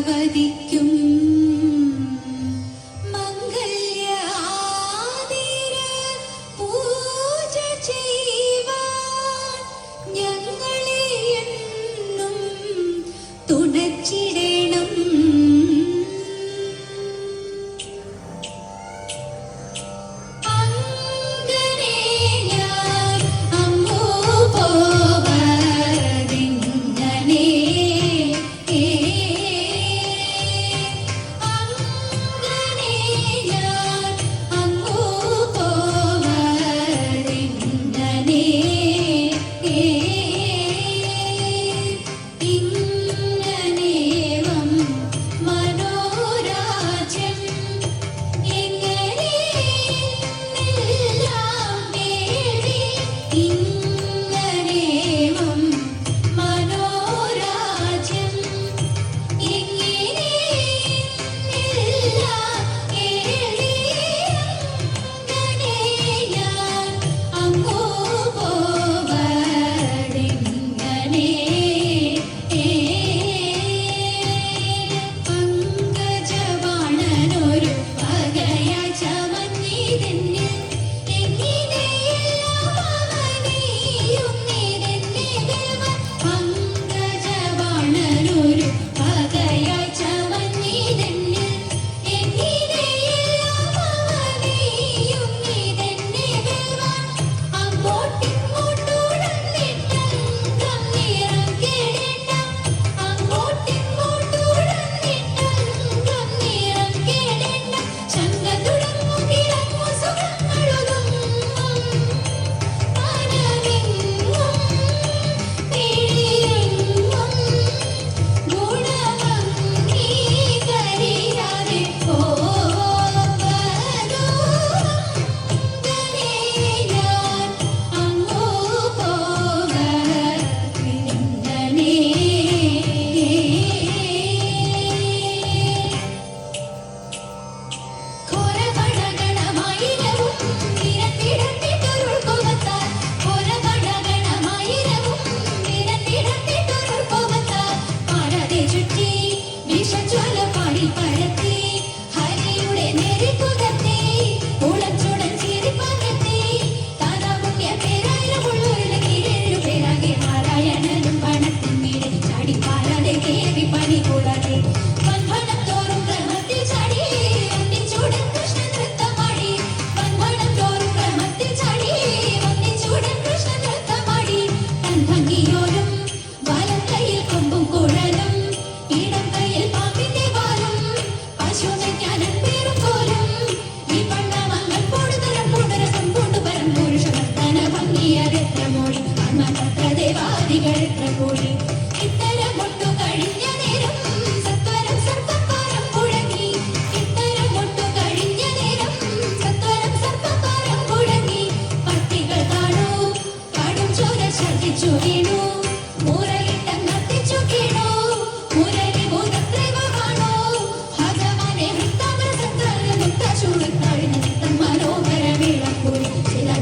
Bhagwati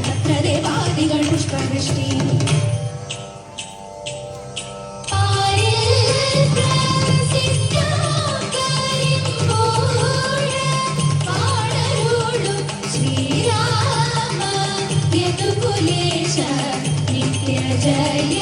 പത്രദേവാദികൾ പുഷ്പവൃഷ്ടി. Sreerama യതുകുലേശ നിത്യജയ.